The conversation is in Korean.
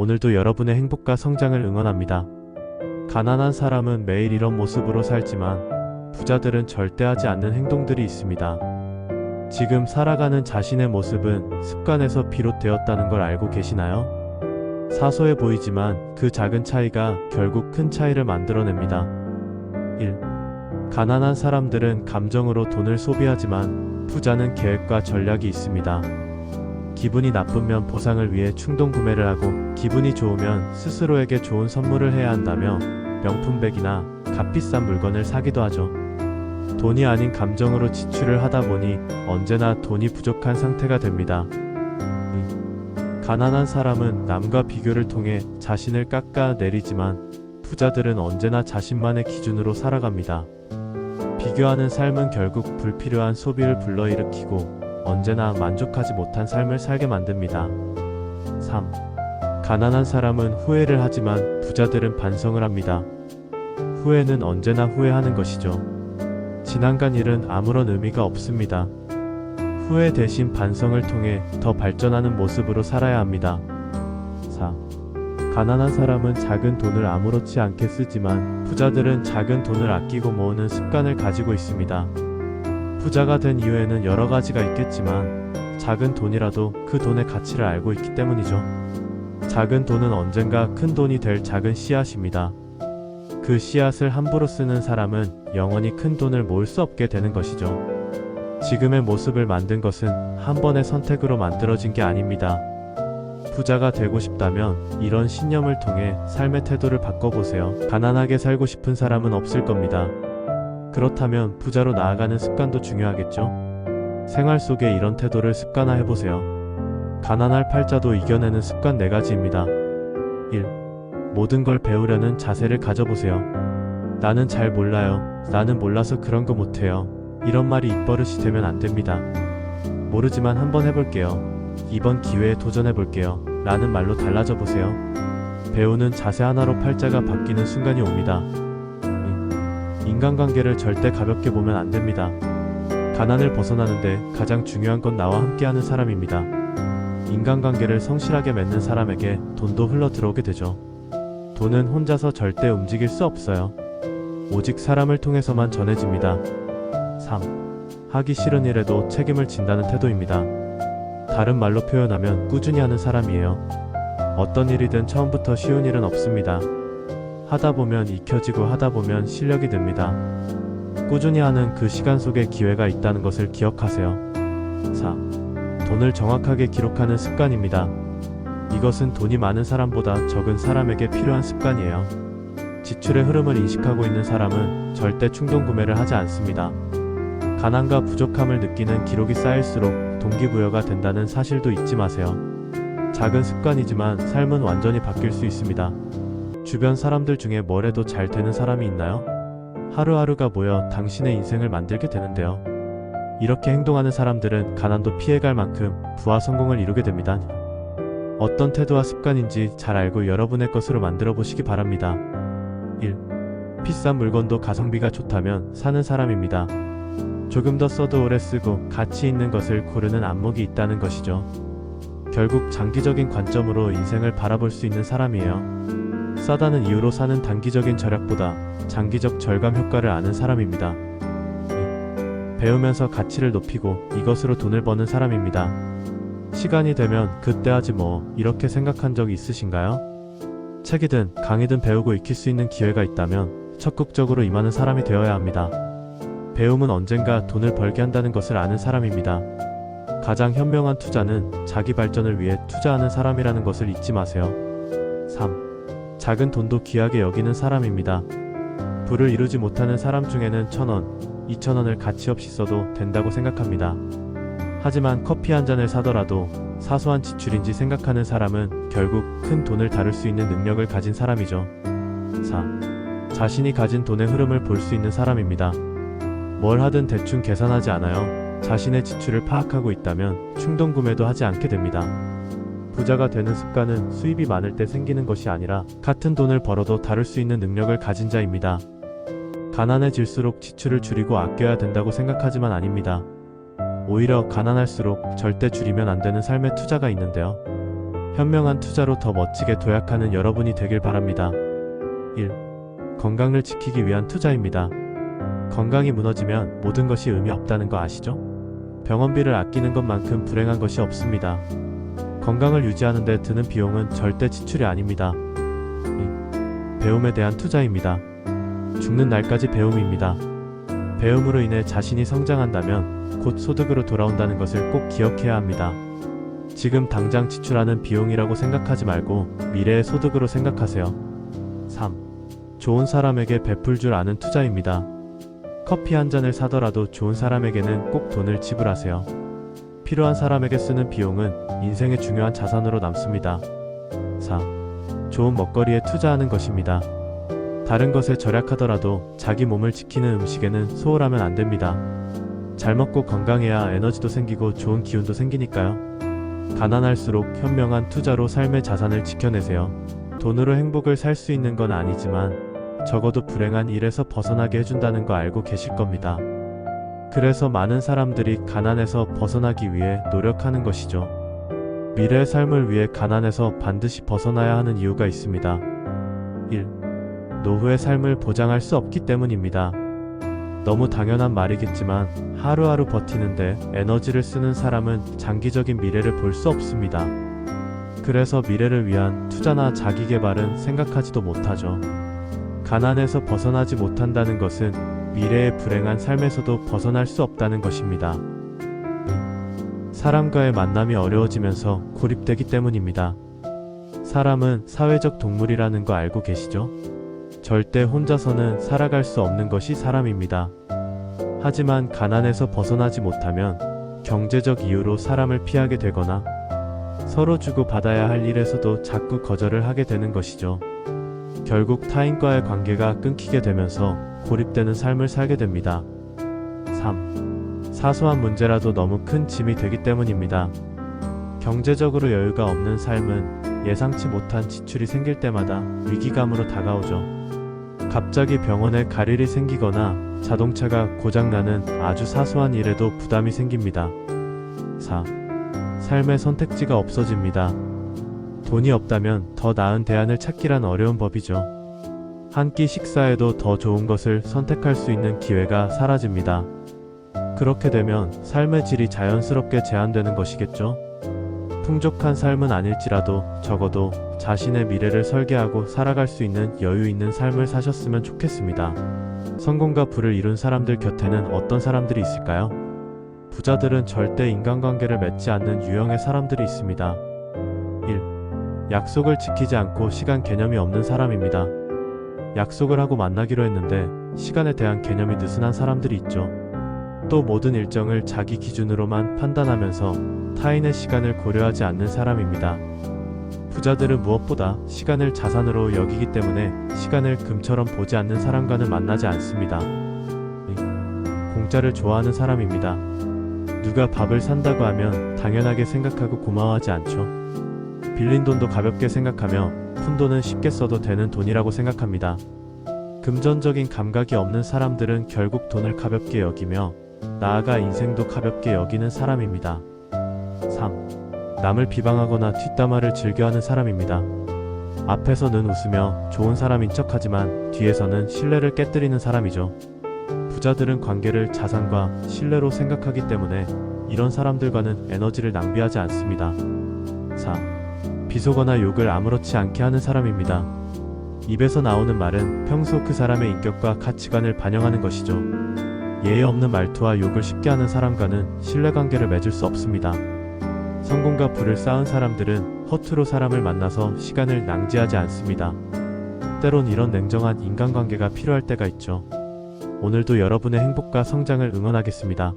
오늘도 여러분의 행복과 성장을 응원합니다. 가난한 사람은 매일 이런 모습으로 살지만 부자들은 절대 하지 않는 행동들이 있습니다. 지금 살아가는 자신의 모습은 습관에서 비롯되었다는 걸 알고 계시나요? 사소해 보이지만 그 작은 차이가 결국 큰 차이를 만들어냅니다. 1. 가난한 사람들은 감정으로 돈을 소비하지만 부자는 계획과 전략이 있습니다. 기분이 나쁘면 보상을 위해 충동 구매를 하고 기분이 좋으면 스스로에게 좋은 선물을 해야 한다며 명품백이나 값비싼 물건을 사기도 하죠. 돈이 아닌 감정으로 지출을 하다 보니 언제나 돈이 부족한 상태가 됩니다. 음. 가난한 사람은 남과 비교를 통해 자신을 깎아내리지만 부자들은 언제나 자신만의 기준으로 살아갑니다. 비교하는 삶은 결국 불필요한 소비를 불러일으키고 언제나 만족하지 못한 삶을 살게 만듭니다. 3. 가난한 사람은 후회를 하지만 부자들은 반성을 합니다. 후회는 언제나 후회하는 것이죠. 지난간 일은 아무런 의미가 없습니다. 후회 대신 반성을 통해 더 발전하는 모습으로 살아야 합니다. 4. 가난한 사람은 작은 돈을 아무렇지 않게 쓰지만 부자들은 작은 돈을 아끼고 모으는 습관을 가지고 있습니다. 부자가 된 이유에는 여러 가지가 있겠지만 작은 돈이라도 그 돈의 가치를 알고 있기 때문이죠. 작은 돈은 언젠가 큰 돈이 될 작은 씨앗입니다. 그 씨앗을 함부로 쓰는 사람은 영원히 큰 돈을 모을 수 없게 되는 것이죠. 지금의 모습을 만든 것은 한 번의 선택으로 만들어진 게 아닙니다. 부자가 되고 싶다면 이런 신념을 통해 삶의 태도를 바꿔보세요. 가난하게 살고 싶은 사람은 없을 겁니다. 그렇다면 부자로 나아가는 습관도 중요하겠죠? 생활 속에 이런 태도를 습관화 해보세요. 가난할 팔자도 이겨내는 습관 4가지입니다. 1. 모든 걸 배우려는 자세를 가져보세요. 나는 잘 몰라요. 나는 몰라서 그런 거 못해요. 이런 말이 입버릇이 되면 안 됩니다. 모르지만 한번 해볼게요. 이번 기회에 도전해볼게요. 라는 말로 달라져 보세요. 배우는 자세 하나로 팔자가 바뀌는 순간이 옵니다. 인간관계를 절대 가볍게 보면 안 됩니다. 가난을 벗어나는데 가장 중요한 건 나와 함께하는 사람입니다. 인간관계를 성실하게 맺는 사람에게 돈도 흘러 들어오게 되죠. 돈은 혼자서 절대 움직일 수 없어요. 오직 사람을 통해서만 전해집니다. 3. 하기 싫은 일에도 책임을 진다는 태도입니다. 다른 말로 표현하면 꾸준히 하는 사람이에요. 어떤 일이든 처음부터 쉬운 일은 없습니다. 하다 보면 익혀지고 하다 보면 실력이 됩니다. 꾸준히 하는 그 시간 속에 기회가 있다는 것을 기억하세요. 4. 돈을 정확하게 기록하는 습관입니다. 이것은 돈이 많은 사람보다 적은 사람에게 필요한 습관이에요. 지출의 흐름을 인식하고 있는 사람은 절대 충동 구매를 하지 않습니다. 가난과 부족함을 느끼는 기록이 쌓일수록 동기부여가 된다는 사실도 잊지 마세요. 작은 습관이지만 삶은 완전히 바뀔 수 있습니다. 주변 사람들 중에 뭘 해도 잘 되는 사람이 있나요? 하루하루가 모여 당신의 인생을 만들게 되는데요. 이렇게 행동하는 사람들은 가난도 피해갈 만큼 부와 성공을 이루게 됩니다. 어떤 태도와 습관인지 잘 알고 여러분의 것으로 만들어 보시기 바랍니다. 1. 비싼 물건도 가성비가 좋다면 사는 사람입니다. 조금 더 써도 오래 쓰고 가치 있는 것을 고르는 안목이 있다는 것이죠. 결국 장기적인 관점으로 인생을 바라볼 수 있는 사람이에요. 싸다는 이유로 사는 단기적인 절약보다 장기적 절감 효과를 아는 사람입니다. 2. 배우면서 가치를 높이고 이것으로 돈을 버는 사람입니다. 시간이 되면 그때 하지 뭐 이렇게 생각한 적 있으신가요? 책이든 강의든 배우고 익힐 수 있는 기회가 있다면 적극적으로 임하는 사람이 되어야 합니다. 배움은 언젠가 돈을 벌게 한다는 것을 아는 사람입니다. 가장 현명한 투자는 자기 발전을 위해 투자하는 사람이라는 것을 잊지 마세요. 3. 작은 돈도 귀하게 여기는 사람입니다. 부를 이루지 못하는 사람 중에는 천원, 이천원을 가치 없이 써도 된다고 생각합니다. 하지만 커피 한 잔을 사더라도 사소한 지출인지 생각하는 사람은 결국 큰 돈을 다룰 수 있는 능력을 가진 사람이죠. 4. 자신이 가진 돈의 흐름을 볼 수 있는 사람입니다. 뭘 하든 대충 계산하지 않아요. 자신의 지출을 파악하고 있다면 충동 구매도 하지 않게 됩니다. 부자가 되는 습관은 수입이 많을 때 생기는 것이 아니라 같은 돈을 벌어도 다룰 수 있는 능력을 가진 자입니다. 가난해질수록 지출을 줄이고 아껴야 된다고 생각하지만 아닙니다. 오히려 가난할수록 절대 줄이면 안 되는 삶의 투자가 있는데요. 현명한 투자로 더 멋지게 도약하는 여러분이 되길 바랍니다. 1. 건강을 지키기 위한 투자입니다. 건강이 무너지면 모든 것이 의미 없다는 거 아시죠? 병원비를 아끼는 것만큼 불행한 것이 없습니다. 건강을 유지하는 데 드는 비용은 절대 지출이 아닙니다. 2. 배움에 대한 투자입니다. 죽는 날까지 배움입니다. 배움으로 인해 자신이 성장한다면 곧 소득으로 돌아온다는 것을 꼭 기억해야 합니다. 지금 당장 지출하는 비용이라고 생각하지 말고 미래의 소득으로 생각하세요. 3. 좋은 사람에게 베풀 줄 아는 투자입니다. 커피 한 잔을 사더라도 좋은 사람에게는 꼭 돈을 지불하세요. 필요한 사람에게 쓰는 비용은 인생의 중요한 자산으로 남습니다. 4. 좋은 먹거리에 투자하는 것입니다. 다른 것에 절약하더라도 자기 몸을 지키는 음식에는 소홀하면 안 됩니다. 잘 먹고 건강해야 에너지도 생기고 좋은 기운도 생기니까요. 가난할수록 현명한 투자로 삶의 자산을 지켜내세요. 돈으로 행복을 살 수 있는 건 아니지만 적어도 불행한 일에서 벗어나게 해준다는 거 알고 계실 겁니다. 그래서 많은 사람들이 가난에서 벗어나기 위해 노력하는 것이죠. 미래의 삶을 위해 가난에서 반드시 벗어나야 하는 이유가 있습니다. 1. 노후의 삶을 보장할 수 없기 때문입니다. 너무 당연한 말이겠지만 하루하루 버티는데 에너지를 쓰는 사람은 장기적인 미래를 볼 수 없습니다. 그래서 미래를 위한 투자나 자기 개발은 생각하지도 못하죠. 가난에서 벗어나지 못한다는 것은 미래의 불행한 삶에서도 벗어날 수 없다는 것입니다. 사람과의 만남이 어려워지면서 고립되기 때문입니다. 사람은 사회적 동물이라는 거 알고 계시죠? 절대 혼자서는 살아갈 수 없는 것이 사람입니다. 하지만 가난에서 벗어나지 못하면 경제적 이유로 사람을 피하게 되거나 서로 주고 받아야 할 일에서도 자꾸 거절을 하게 되는 것이죠. 결국 타인과의 관계가 끊기게 되면서 고립되는 삶을 살게 됩니다. 3. 사소한 문제라도 너무 큰 짐이 되기 때문입니다. 경제적으로 여유가 없는 삶은 예상치 못한 지출이 생길 때마다 위기감으로 다가오죠. 갑자기 병원에 갈 일이 생기거나 자동차가 고장나는 아주 사소한 일에도 부담이 생깁니다. 4. 삶의 선택지가 없어집니다. 돈이 없다면 더 나은 대안을 찾기란 어려운 법이죠. 한 끼 식사에도 더 좋은 것을 선택할 수 있는 기회가 사라집니다. 그렇게 되면 삶의 질이 자연스럽게 제한되는 것이겠죠. 풍족한 삶은 아닐지라도 적어도 자신의 미래를 설계하고 살아갈 수 있는 여유 있는 삶을 사셨으면 좋겠습니다. 성공과 부를 이룬 사람들 곁에는 어떤 사람들이 있을까요? 부자들은 절대 인간관계를 맺지 않는 유형의 사람들이 있습니다. 1. 약속을 지키지 않고 시간 개념이 없는 사람입니다. 약속을 하고 만나기로 했는데 시간에 대한 개념이 느슨한 사람들이 있죠. 또 모든 일정을 자기 기준으로만 판단하면서 타인의 시간을 고려하지 않는 사람입니다. 부자들은 무엇보다 시간을 자산으로 여기기 때문에 시간을 금처럼 보지 않는 사람과는 만나지 않습니다. 공짜를 좋아하는 사람입니다. 누가 밥을 산다고 하면 당연하게 생각하고 고마워하지 않죠. 빌린 돈도 가볍게 생각하며 푼 돈은 쉽게 써도 되는 돈이라고 생각합니다. 금전적인 감각이 없는 사람들은 결국 돈을 가볍게 여기며 나아가 인생도 가볍게 여기는 사람입니다. 3. 남을 비방하거나 뒷담화를 즐겨하는 사람입니다. 앞에서는 웃으며 좋은 사람인 척하지만 뒤에서는 신뢰를 깨뜨리는 사람이죠. 부자들은 관계를 자산과 신뢰로 생각하기 때문에 이런 사람들과는 에너지를 낭비하지 않습니다. 4. 비속어나 욕을 아무렇지 않게 하는 사람입니다. 입에서 나오는 말은 평소 그 사람의 인격과 가치관을 반영하는 것이죠. 예의 없는 말투와 욕을 쉽게 하는 사람과는 신뢰관계를 맺을 수 없습니다. 성공과 부를 쌓은 사람들은 허투루 사람을 만나서 시간을 낭비하지 않습니다. 때론 이런 냉정한 인간관계가 필요할 때가 있죠. 오늘도 여러분의 행복과 성장을 응원하겠습니다.